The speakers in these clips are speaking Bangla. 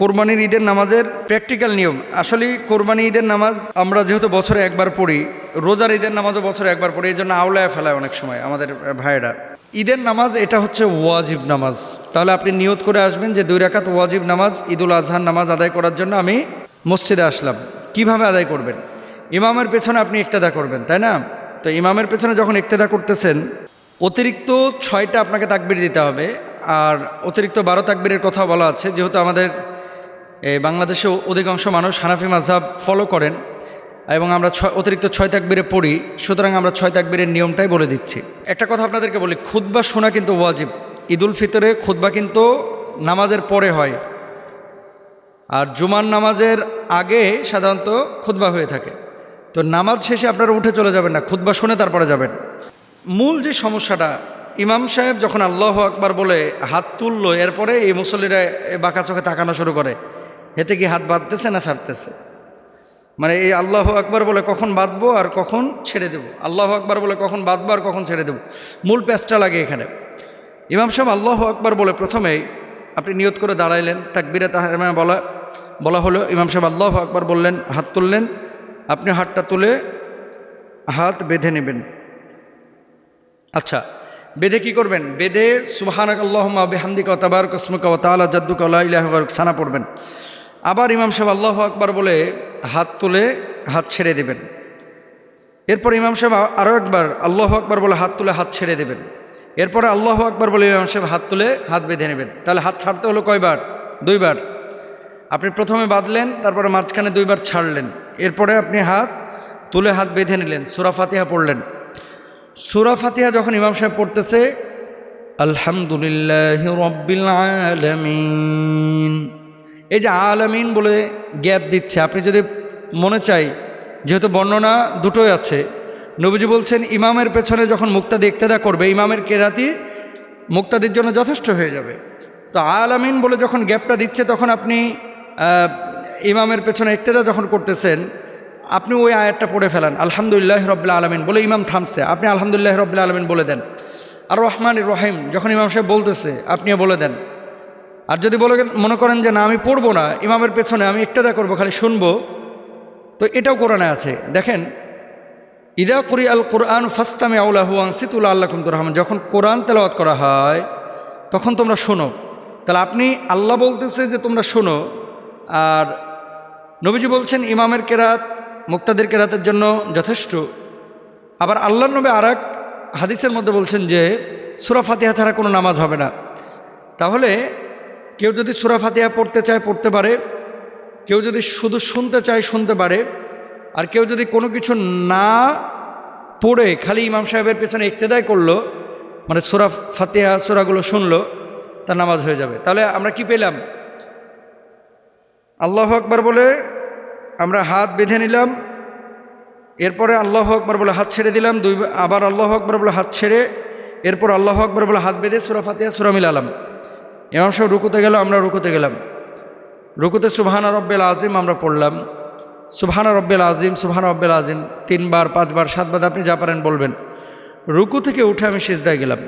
কোরবানির ঈদের নামাজের প্র্যাকটিক্যাল নিয়ম। আসলে কোরবানি ঈদের নামাজ আমরা যেহেতু বছরে একবার পড়ি, রোজার ঈদের নামাজও বছরে একবার পড়ি, এই জন্য আওলায় ফেলায় অনেক সময় আমাদের ভাইয়েরা। ঈদের নামাজ এটা হচ্ছে ওয়াজিব নামাজ। তাহলে আপনি নিয়ত করে আসবেন যে দুই রাকাত ওয়াজিব নামাজ, ঈদুল আজহার নামাজ আদায় করার জন্য আমি মসজিদে আসলাম। কীভাবে আদায় করবেন? ইমামের পেছনে আপনি ইক্তেদা করবেন, তাই না? তো ইমামের পেছনে যখন ইক্তেদা করতেছেন, অতিরিক্ত ছয়টা আপনাকে তাকবির দিতে হবে। আর অতিরিক্ত বারো তাকবিরের কথা বলা আছে, যেহেতু আমাদের বাংলাদেশে অধিকাংশ মানুষ হানাফি মাঝহাব ফলো করেন এবং আমরা ছয়, অতিরিক্ত ছয় তাকবিরে পড়ি, সুতরাং আমরা ছয় তাকবিরের নিয়মটাই বলে দিচ্ছি। একটা কথা আপনাদেরকে বলি, খুতবা শোনা কিন্তু ওয়াজিব। ঈদুল ফিতরে খুতবা কিন্তু নামাজের পরে হয়। আর জুমার নামাজের আগে সাধারণত খুতবা হয়ে থাকে। তো নামাজ শেষে আপনারা উঠে চলে যাবেন না, খুতবা শুনে তারপরে যাবেন। মূল যে সমস্যাটা, ইমাম সাহেব যখন আল্লাহ আকবার বলে হাত তুললো, এরপরে এই মুসল্লিরা বাঁকা চোখে তাকানো শুরু করে। এতে কি হাত বাঁধতেছে না ছাড়তেছে? মানে এই আল্লাহ আকবার বলে কখন বাঁধবো আর কখন ছেড়ে দেবো? আল্লাহ আকবার বলে কখন বাঁধবো আর কখন ছেড়ে দেবো? মূল প্যাচটা লাগে এখানে। ইমাম সাহেব আল্লাহ আকবার বলে প্রথমেই আপনি নিয়ত করে দাঁড়াইলেন, তাকবিরে তাহার বলা বলা হলো, ইমাম সাহেব আল্লাহ আকবার বললেন, হাত তুললেন, আপনি হাতটা তুলে হাত বেঁধে নেবেন। আচ্ছা বেদে কি করবেন? বেদে সুবাহানাক আল্লাহমা বেহান্দিক তাবার কসমুকা তালা জাদ্দুক আল্লাহ ইলাহ সানা পড়বেন। আবার ইমাম সাহেব আল্লাহ আকবার বলে হাত তুলে হাত ছেড়ে দেবেন। এরপর ইমাম সাহেব আরও একবার আল্লাহ আকবার বলে হাত তুলে হাত ছেড়ে দেবেন। এরপরে আল্লাহ আকবার বলে ইমাম সাহেব হাত তুলে হাত বেঁধে নেবেন। তাহলে হাত ছাড়তে হলো কয়বার? দুইবার। আপনি প্রথমে বাঁধলেন, তারপরে মাঝখানে দুইবার ছাড়লেন। এরপরে আপনি হাত তুলে হাত বেঁধে নিলেন, সুরা ফাতিহা পড়লেন। সুরা ফাতিহা যখন ইমাম সাহেব পড়তেছে, আলহামদুলিল্লাহ রব্বিল আলামিন। এই যে আলামিন বলে গ্যাপ দিচ্ছে, আপনি যদি মনে চাই, যেহেতু বর্ণনা দুটোই আছে, নবীজি বলছেন, ইমামের পেছনে যখন মুক্তাদি ইক্তেদা করবে, ইমামের কেরাতি মুক্তাদির জন্য যথেষ্ট হয়ে যাবে। তো আলামিন বলে যখন গ্যাপটা দিচ্ছে, তখন আপনি ইমামের পেছনে ইক্তেদা যখন করতেছেন, আপনি ওই আয়াতটা পড়ে ফেলান, আলহামদুলিল্লাহ রবিল্লা আলমিন বলে ইমাম থামছে। আপনি আলহামদুলিল্লাহ রবিল্লা আলমিন বলে দেন। আর রহমান রহিম, যখন ইমাম সাহেব বলতেছে, আপনিও বলে দেন। আর যদি বলে মনে করেন যে না, আমি পড়ব না, ইমামের পেছনে আমি ইক্তেদা করব, খালি শুনব, তো এটাও কোরআনে আছে। দেখেন, ইদা কুরি আল কোরআন ফাস্তামে আউলাহু আনসিতুল্লা আল্লাহ কুমতুর রহমান যখন কোরআন তেলাওয়াত করা হয়, তখন তোমরা শোনো। তাহলে আপনি আল্লাহ বলতেছে যে তোমরা শোনো, আর নবীজি বলছেন ইমামের কেরাত, মুক্তাদের কেরাতের জন্য যথেষ্ট। আবার আল্লাহ নবী আর হাদিসের মধ্যে বলছেন যে, সুরা ফাতিহা ছাড়া কোনো নামাজ হবে না। তাহলে কেউ যদি সুরা ফাতিহা পড়তে চায়, পড়তে পারে। কেউ যদি শুধু শুনতে চায়, শুনতে পারে। আর কেউ যদি কোনো কিছু না পড়ে, খালি ইমাম সাহেবের পেছনে ইক্তেদায় করল মানে সুরা ফাতিহা, সুরাগুলো শুনলো, তার নামাজ হয়ে যাবে। তাহলে আমরা কি পেলাম? আল্লাহ আকবার বলে আমরা হাত বেঁধে নিলাম। এরপরে আল্লাহ আকবর বলে হাত ছেড়ে দিলাম। দুই আবার আল্লাহ আকবর বলে হাত ছেড়ে, এরপর আল্লাহ আকবর বলে হাত বেঁধে সুরা ফাতিহা, সুরা মিলালাম। এমাম সাহেব রুকুতে গেল, আমরা রুকুতে গেলাম। রুকুতে সুবহানা রব্বেল আজিম আমরা পড়লাম। সুবহানা রব্বেল আজিম সুবহানা রব্বেল আজিম তিনবার, পাঁচবার, সাতবার আপনি যা পারেন বলবেন। রুকু থেকে উঠে আমি সিজদায় গেলাম।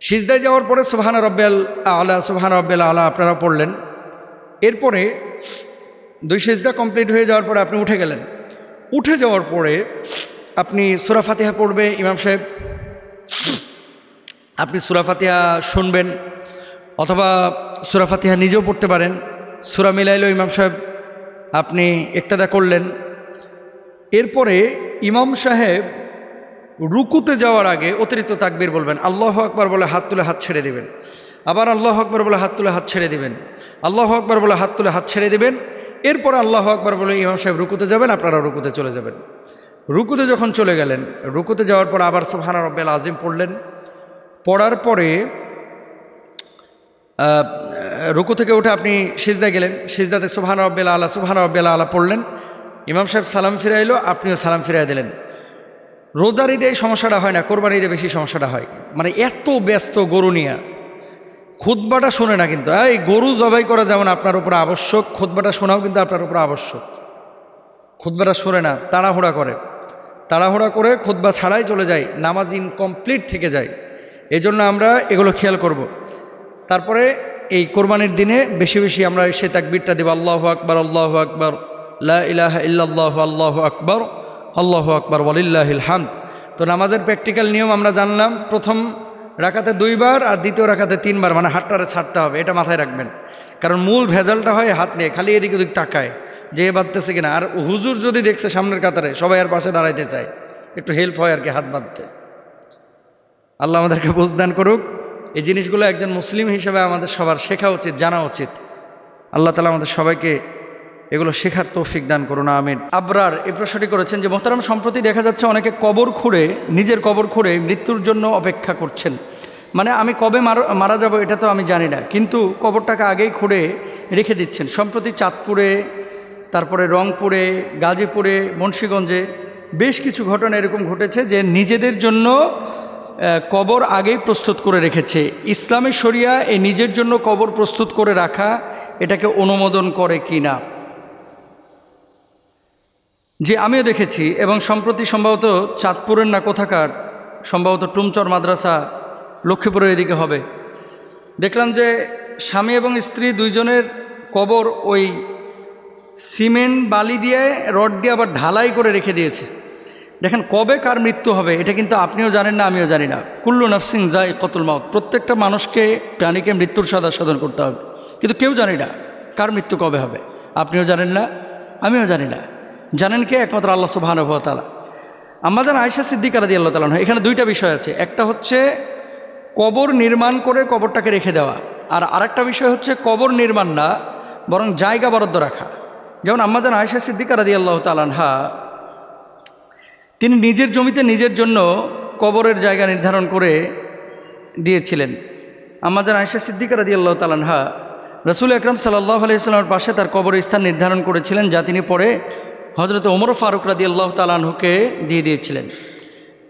সিজদায় যাওয়ার পরে সুবহানা রব্বেল আলা, সুবহানা রব্বেল আলা আপনারা পড়লেন। এরপরে দুই সিজদা কমপ্লিট হয়ে যাওয়ার পরে আপনি উঠে গেলেন। উঠে যাওয়ার পরে আপনি সুরা ফাতিহা পড়বে, ইমাম সাহেব। আপনি সুরা ফাতিহা শুনবেন। অথবা সুরা ফাতিহা নিজেও পড়তে পারেন। সুরা মিলাইল ইমাম সাহেব আপনি একতাদা করলেন। এরপরে ইমাম সাহেব রুকুতে যাওয়ার আগে অতিরিক্ত তাকবীর বলবেন, আল্লাহ আকবার বলে হাত তুলে হাত ছেড়ে দেবেন। আবার আল্লাহ আকবার বলে হাত তুলে হাত ছেড়ে দিবেন। আল্লাহ আকবার বলে হাত তুলে হাত ছেড়ে দিবেন। এরপর আল্লাহ আকবার বলে ইমাম সাহেব রুকুতে যাবেন, আপনারা রুকুতে চলে যাবেন। রুকুতে যখন চলে গেলেন, রুকুতে যাওয়ার পর আবার সুবহানা রব্বেল আজিম পড়লেন। পড়ার পরে রুকু থেকে উঠে আপনি সিজদা গেলেন। সিজদাতে সুবহানা রব্বেল আলা সুবহানা রব্বেল আলা পড়লেন। ইমাম সাহেব সালাম ফিরাইলো, আপনিও সালাম ফিরাই দিলেন। রোজার ঈদে সমস্যাটা হয় না কোরবান ঈদে বেশি সমস্যাটা হয়। মানে এত ব্যস্ত গরু নিয়ে। খুতবাটা শোনে না কিন্তু। এই গরু জবাই করা যেমন আপনার উপর আবশ্যক, খুতবাটা শোনাও কিন্তু আপনার উপর আবশ্যক। খুতবাটা শোনে না, তাড়াহুড়া করে। তাড়াহুড়া করে খুতবা ছাড়াই চলে যায়, নামাজ ইনকমপ্লিট থেকে যায়। এই জন্য আমরা এগুলো খেয়াল করব। তারপরে এই কোরবানির দিনে বেশি বেশি আমরা সে তাকবিরটা দেব, আল্লাহ আকবর আল্লাহ আকবর, লা ইলাহা আল্লাহ আকবর আল্লাহ আকবর, ওয়ালিল্লাহিল হামদ। তো নামাজের প্র্যাকটিক্যাল নিয়ম আমরা জানলাম, প্রথম রাখাতে দুইবার আর দ্বিতীয় রাখাতে তিনবার মানে হাতটারে ছাড়তে হবে, এটা মাথায় রাখবেন। কারণ মূল ভেজালটা হয় হাত নিয়ে, খালি এদিক ওদিক তাকায়, যে বাঁধতেছে কিনা। আর হুজুর যদি দেখছে সামনের কাতারে, সবাই আর পাশে দাঁড়াইতে চায়, একটু হেল্প হয় আর কি হাত বাঁধতে। আল্লাহ আমাদেরকে বুঝদান করুক। এই জিনিসগুলো একজন মুসলিম হিসেবে আমাদের সবার শেখা উচিত, জানা উচিত। আল্লাহ তালা আমাদের সবাইকে এগুলো শেখার তৌফিক দান করুন, আমিন। আবরার এই প্রশ্নটি করেছেন যে, মোহতারাম, সম্প্রতি দেখা যাচ্ছে অনেকে কবর খুঁড়ে, নিজের কবর খুঁড়ে মৃত্যুর জন্য অপেক্ষা করছেন। মানে আমি কবে মারা যাব এটা তো আমি জানি না, কিন্তু কবরটাকে আগেই খুঁড়ে রেখে দিচ্ছেন। সম্প্রতি চাঁদপুরে, তারপরে রংপুরে, গাজীপুরে, মুন্সীগঞ্জে বেশ কিছু ঘটনা এরকম ঘটেছে যে, নিজেদের জন্য কবর আগেই প্রস্তুত করে রেখেছে। ইসলামী শরিয়া এই নিজের জন্য কবর প্রস্তুত করে রাখা, এটাকে অনুমোদন করে কি না? যে আমিও দেখেছি, এবং সম্প্রতি সম্ভবত চাঁদপুরের না কোথাকার, সম্ভবত টুমচর মাদ্রাসা লক্ষ্মীপুরের এদিকে হবে। দেখলাম যে স্বামী এবং স্ত্রী দুইজনের কবর ওই সিমেন্ট বালি দিয়ে রড দিয়ে আবার ঢালাই করে রেখে দিয়েছে। দেখেন কবে কার মৃত্যু হবে, এটা কিন্তু আপনিও জানেন না, আমিও জানি না। কুল্লু নফসিং যাই কতুল মাউত, প্রত্যেকটা মানুষকে, প্রাণীকে মৃত্যুর সাদা সাধন করতে হবে। কিন্তু কেউ জানি না কার মৃত্যু কবে হবে। আপনিও জানেন না, আমিও জানি না। জানেন কে? একমাত্র আল্লাহ সুবাহানুভতালা আমাদের আয়সা সিদ্দিকার রাদি আল্লাহ তালা এখানে দুইটা বিষয় আছে। একটা হচ্ছে কবর নির্মাণ করে কবরটাকে রেখে দেওয়া, আর আরেকটা বিষয় হচ্ছে কবর নির্মাণ না, বরং জায়গা বরাদ্দ রাখা। যেমন আমাদের আয়সা সিদ্দিকার রাদি আল্লাহ তালানহা তিনি নিজের জমিতে নিজের জন্য কবরের জায়গা নির্ধারণ করে দিয়েছিলেন। আমাদের আয়সা সিদ্দিকার রাদি আল্লাহ তালানহা রসুল আকরম সাল্লাহ আলাইস্লামের পাশে তার কবরের স্থান নির্ধারণ করেছিলেন, যা তিনি পরে হজরত ওমর ফারুক রাদি আল্লাহ তালানহুকে দিয়ে দিয়েছিলেন।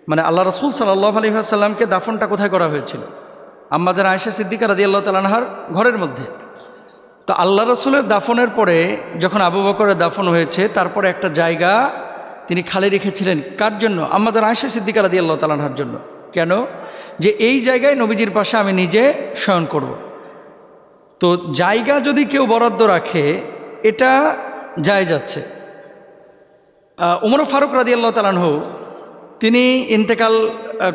মানে আল্লাহ রসুল সাল্লাহ আলী সাল্লামকে দাফনটা কোথায় করা হয়েছিল? আম্মাজান আয়সা সিদ্দিকা রাদি আল্লাহ তালানহার ঘরের মধ্যে। তো আল্লাহ রসুলের দাফনের পরে যখন আবু বকরের দাফন হয়েছে, তারপরে একটা জায়গা তিনি খালি রেখেছিলেন কার জন্য? আম্মাজান আয়সা সিদ্দিকা রাদি আল্লাহ তালানহার জন্য। কেন? যে এই জায়গায় নবীজির পাশে আমি নিজে শয়ন করব। তো জায়গা যদি কেউ বরাদ্দ রাখে, এটা যায় যাচ্ছে উমর ফারুক রাদি আল্লাহ তালানহু তিনি ইন্তেকাল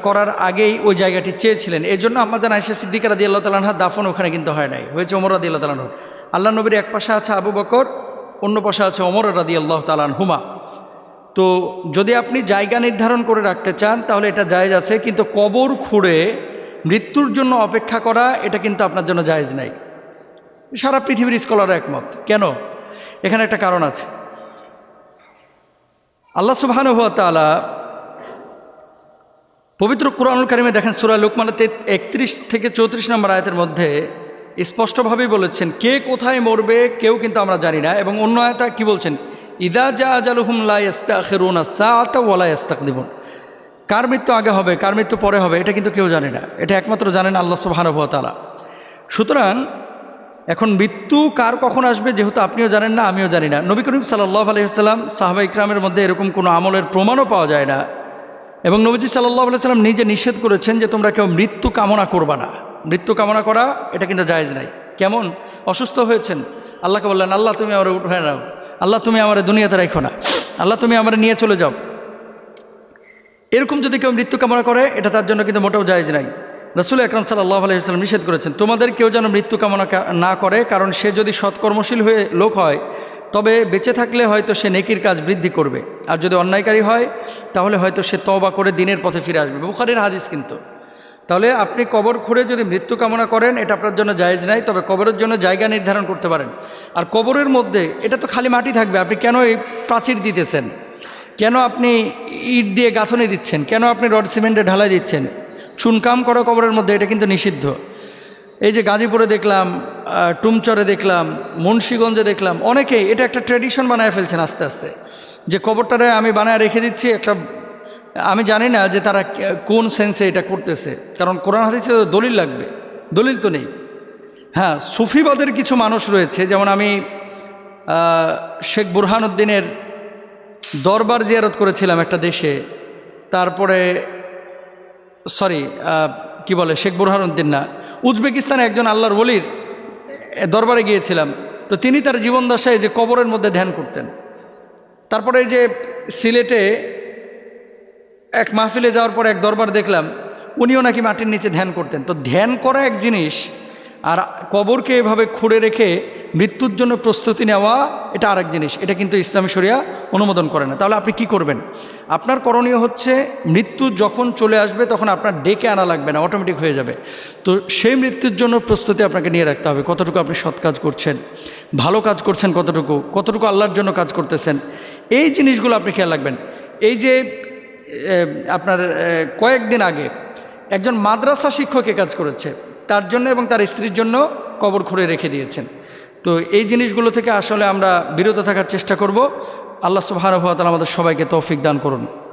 করার আগেই ওই জায়গাটি চেয়েছিলেন। এই জন্য আমাজান আয়সা সিদ্দিক রাদি আল্লাহ তালানহার দাফন ওখানে কিন্তু হয় নাই। হয়েছে ওমর রাদি আল্লাহ তালানহ আল্লাহ নবীর এক পাশে আছে আবু বকর, অন্য পাশে আছে ওমর রাদি আল্লাহ তালান হুমা তো যদি আপনি জায়গা নির্ধারণ করে রাখতে চান, তাহলে এটা জায়েজ আছে, কিন্তু কবর খুঁড়ে মৃত্যুর জন্য অপেক্ষা করা, এটা কিন্তু আপনার জন্য জায়েজ নাই। সারা পৃথিবীর স্কলার একমত। কেন? এখানে একটা কারণ আছে। আল্লাহ সুবাহানুভা তালা পবিত্র কোরআনুল কারিমে দেখেন সুরা লোকমানাতে একত্রিশ থেকে চৌত্রিশ নম্বর আয়াতের মধ্যে স্পষ্টভাবেই বলেছেন, কে কোথায় মরবে কেউ কিন্তু আমরা জানি না, এবং অন্য আয়তা কি বলছেন? ইদা জা আজালুহুম লা ইয়াস্তাখিরুনা সাআতা ওয়ালা ইয়াস্তাকদিমুন কার মৃত্যু আগে হবে, কার মৃত্যু পরে হবে, এটা কিন্তু কেউ জানে না। এটা একমাত্র জানেন আল্লাহ তাআলা। সুতরাং এখন মৃত্যু কার কখন আসবে যেহেতু আপনিও জানেন না, আমিও জানি না। নবী করিম সাল্লাহ আলহিহাল্লাম সাহাবা ইকরামের মধ্যে এরকম কোনো আমলের প্রমাণও পাওয়া যায় না। এবং নবীজি সাল্লাহ সাল্লাম নিজে নিষেধ করেছেন যে তোমরা কেউ মৃত্যু কামনা করবা না। মৃত্যু কামনা করা, এটা কিন্তু জায়েজ নাই। কেমন? অসুস্থ হয়েছেন? আল্লাহকে বললেন, আল্লাহ, তুমি আমার উঠে নাও। আল্লাহ তুমি আমার দুনিয়াতে রাখো না। আল্লাহ তুমি আমার নিয়ে চলে যাও। এরকম যদি কেউ মৃত্যু কামনা করে, এটা তার জন্য কিন্তু মোটেও জায়েজ নাই। রসুল আকরম সাল্লাহ আলাইসাল্লাম নিষেধ করেছেন, তোমাদের কেউ যেন মৃত্যু কামনা না করে, কারণ সে যদি সৎকর্মশীল হয়ে লোক হয়, তবে বেঁচে থাকলে হয়তো সে নেকির কাজ বৃদ্ধি করবে। আর যদি অন্যায়কারী হয়, তাহলে হয়তো সে তবা করে দিনের পথে ফিরে আসবে। বুখারির হাদিস কিন্তু। তাহলে আপনি কবর খুঁড়ে যদি মৃত্যু কামনা করেন, এটা আপনার জন্য জায়েজ নাই, তবে কবরের জন্য জায়গা নির্ধারণ করতে পারেন। আর কবরের মধ্যে, এটা তো খালি মাটি থাকবে, আপনি কেন এই প্রাচীর দিতেছেন? কেন আপনি ইট দিয়ে গাঁথনি দিচ্ছেন? কেন আপনি রড সিমেন্টে ঢালাই দিচ্ছেন? চুনকাম করা কবরের মধ্যে এটা কিন্তু নিষিদ্ধ। এই যে গাজীপুরে দেখলাম টুমচরে দেখলাম, মুন্সীগঞ্জে দেখলাম, অনেকেই এটা একটা ট্রেডিশন বানায় ফেলছেন আস্তে আস্তে। যে কবরটারে আমি বানায় রেখে দিচ্ছি, একটা আমি জানি না যে তারা কোন সেন্সে এটা করতেছে। কারণ কোরআন হাদিসে দলিল লাগবে। দলিল তো নেই। হ্যাঁ সুফিবাদের কিছু মানুষ রয়েছে। যেমন আমি শেখ বুরহানুদ্দিনের দরবার জিয়ারত করেছিলাম একটা দেশে। তারপরে সরি কি বলে, শেখ বুরহানুদ্দিন না। উজবেকিস্তানে একজন আল্লাহর ওলির দরবারে গিয়েছিলাম। তো তিনি তার জীবন দশায় যে কবরের মধ্যে ধ্যান করতেন। তারপরে এই যে সিলেটে এক মাহফিলে যাওয়ার পর এক দরবার দেখলাম, উনিও নাকি মাটির নিচে ধ্যান করতেন। তো ধ্যান করা এক জিনিস, আর কবরকে এভাবে খুঁড়ে রেখে মৃত্যুর জন্য প্রস্তুতি নেওয়া, এটা আরেক জিনিস। এটা কিন্তু ইসলামী শরিয়া অনুমোদন করে না। তাহলে আপনি কি করবেন? আপনার করণীয় হচ্ছে, মৃত্যু যখন চলে আসবে, তখন আপনার ডেকে আনা লাগবে না অটোমেটিক হয়ে যাবে। তো সেই মৃত্যুর জন্য প্রস্তুতি আপনাকে নিয়ে রাখতে হবে। কতটুকু আপনি সৎ কাজ করছেন, ভালো কাজ করছেন কতটুকু কতটুকু আল্লাহর জন্য কাজ করতেছেন, এই জিনিসগুলো আপনি খেয়াল রাখবেন। এই যে আপনার কয়েকদিন আগে একজন মাদ্রাসা শিক্ষকে কাজ করেছে। তার জন্য এবং তার স্ত্রীর জন্য কবর খুঁড়ে রেখে দিয়েছেন। তো এই জিনিসগুলো থেকে আসলে আমরা বিরত থাকার চেষ্টা করব। আল্লাহ তাআলা আমাদের সবাইকে তৌফিক দান করুন।